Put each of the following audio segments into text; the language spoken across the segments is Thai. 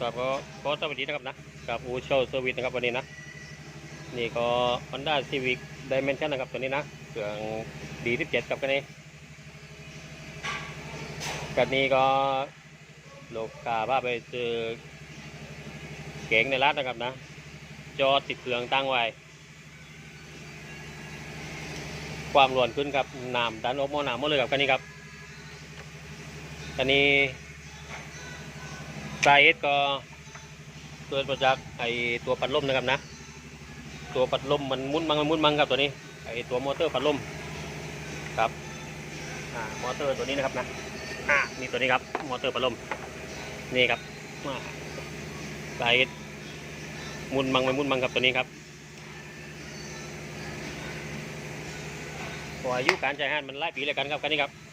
ครับก็ก็สวัสดีนะครับนะกับอูโชว์เซอร์วิสนะครับวันนี้นะ นี่ก็ Honda Civic Dimension นะครับตัวนี้นะเครื่องดีที่เจ็ดกับกันนี้กันนี้ก็ลูกค้าว่าไปซื้อเก๋งในร้านนะครับนะ จอติดเครื่องตั้งไว้ ความรวนขึ้นครับน้ำดันอบหม้อน้ำหมดเลยครับกันนี้ครับกันนี้ ไซส์ก็เกิดมาจากไอตัวปัดลมนะครับนะ ตัวปัดลมมันมุนมังมันมุนมังครับตัวนี้ไอตัวมอเตอร์ปัดลมครับอ่ามอเตอร์ตัวนี้นะครับนะอ่านี่ตัวนี้ครับมอเตอร์ปัดลมนี่ครับอ่าไซส์มุนมังมันมุนมังครับตัวนี้ครับพออายุการใช้งานมันหลายปีแล้วกันครับคันนี้ครับ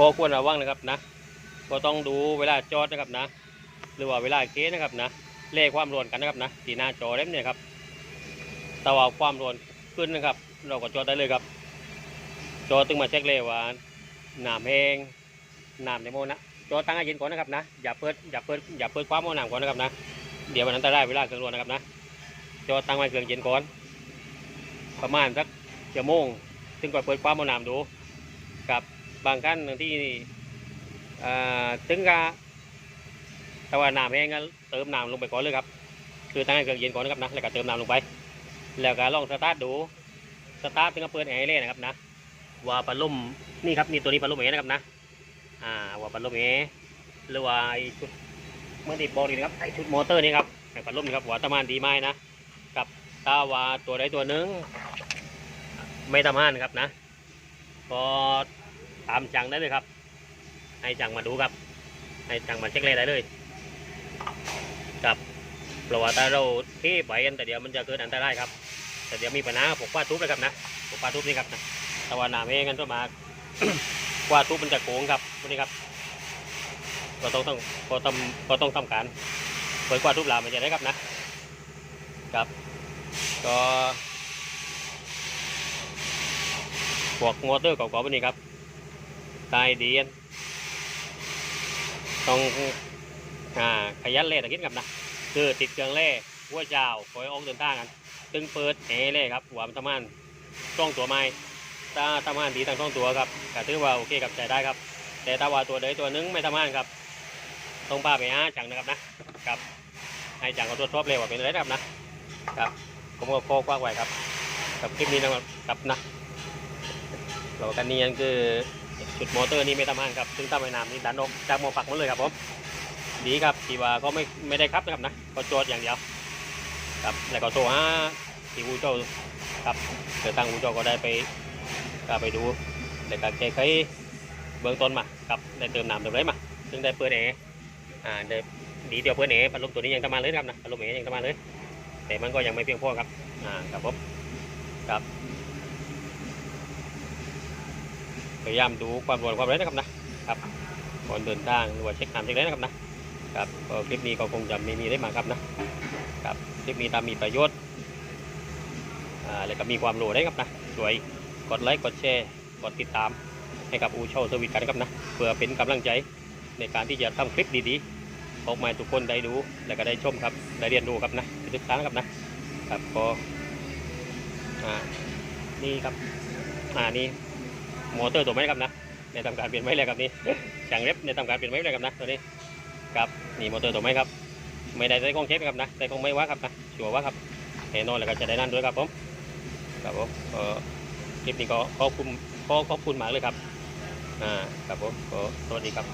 พอควรระวังนะครับนะก็ต้องดูเวลาจอดนะครับนะ หรือว่าเวลาเกสนะครับนะเลขความรวนกันนะครับนะที่หน้าจอเล่มเนี่ยครับแต่ว่าความรวนขึ้นนะครับ เราก็จอดได้เลยครับ จอดตึงมาเช็คเลยว่าน้ำแห้งน้ำในโมนะจอดตั้งให้เย็นก่อนนะครับนะอย่าเปิดอย่าเปิดอย่าเปิดความโมน้ำก่อนนะครับนะเดี๋ยวมันอันตรายเวลาเครื่องรวนนะครับนะจอดตั้งไว้เครื่องเย็นก่อนประมาณสักชั่วโมงซึ่งก็เปิดความโมน้ำดูกับ บางครั้งที่ถึงกับแต่ว่าน้ำแห้งก็เติมน้ำลงไปก่อนเลยครับ คือตั้งให้เครื่องเย็นก่อนนะครับนะแล้วก็เติมน้ำลงไป แล้วก็ลองสตาร์ทดูสตาร์ทถึงก็เปิดแอร์เลยนะครับนะว่าพัดลมนี่ครับนี่ตัวนี้พัดลมแอร์นะครับนะอ่าว่าพัดลมแอร์หรือว่าไอชุดเมื่อที่บอกนี่นะครับไอชุดมอเตอร์นี่ครับไอ้พัดลมนี่ครับว่าตะมานดีไหมนะกับตาว่าตัวใดตัวหนึ่งไม่ตะมานครับนะพอ ตามจังได้เลยครับ ให้จังมาดูครับ ให้จังมาเช็คเลยได้เลยกับเพราะว่าถ้าเราเทไปกันแต่เดี๋ยวมันจะเกิดอันตรายครับ แต่เดี๋ยวมีปัญหาพวกว่าทุบเลยครับนะพวกว่าทุบนี่ครับนะต่ว่าหนาเองกันตัวมาว่าทุบมันจะโกงครับวกนี้ครับ ก็ต้องต้องก็ต้องก็ต้องทำการเปิดกว่าทุบลามันจะได้ครับนะครับ ก็พวกมอเตอร์เก่าๆพวกนี้ครับ ตายดีอันต้องอ่าขยันเล่ตะกินกับนะคือติดเครื่องเล่หัวเจ้าคอยออกเดินทางกัน ตึงเปิดเอเล่ครับหัวมันทำงานช่องตัวไม้ถ้าทำงานดีทั้งช่องตัวครับก็ถือว่าโอเคกับใจได้ครับ แต่ถ้าว่าตัวใดตัวหนึงไม่ทำงานครับต้องพาไปหาจังนะครับนะครับให้จังเขาตรวจสอบเลยว่าเป็นอะไรนะครับนะครับผมก็โคกว้างไว้ครับ กับคลิปนี้นะครับนะเรากันนี้นั่นคือ จุดมอเตอร์นี่ไม่ทำงานครับ ซึ่งตั้งไว้นานนี่ดันออกจากหมอปักหมาเลยครับผมดีครับที่ว่าก็ไม่ไม่ได้ครับนะครับนะก็โจทย์อย่างเดียวครับแล้วก็โทรหาที่อูโจครับเดี๋ยวทางอูโจก็ได้ไปก็ไปดูแล้วก็แก้ไขเบื้องต้นมาครับได้เติมน้ำเติมอะไรมาซึ่งได้เปิดเออ่าได้ดีเดียวเปิดเอร์พัดลมตัวนี้ยังทำงานเลยครับนะพัดลมเอยังทำงานเลยแต่มันก็ยังไม่เพียงพอครับอ่าครับผมครับพ ยายามดูความรวนความไรนะครับนะครับก่อนเดินทางหรือว่าเช็คน้ำเช็คไรนะครับนะครับคลิปนี้ก็คงจะไม่มีได้มาครับนะครับคลิปนี้ตามมีประโยชน์อ่าแล้วก็มีความรู้ได้ครับนะสวยกดไลค์กดแชร์กดติดตามให้กับอูโชว์สวิตกันนะครับนะเพื่อเป็นกำลังใจในการที่จะทำคลิปดีๆออกมาทุกคนได้ดูและก็ได้ชมครับได้เรียนรู้ครับนะไปศึกษานะครับนะครับก็อ่านี่ครับอ่านี่ มอเตอร์ตัวไม้ครับนะในทำการเปลี่ยนไม้แล้วครับนี่างเล็บในทำการเปลี่ยนไม้แล้วครับนะตัวนี้ครับนี่มอเตอร์ตัวไหมครับ ไม่ได้ใส่กล้องเช็คครับนะใส่กล้องไม่ว่าครับนะชัวร์ว่าครับแน่นอนแล้วก็จะได้นั่นด้วยครับผมครับผมเออคลิปนี้ก็ขอบคุณขอขอบคุณมากเลยครับอ่าครับผมสวัสดีครับ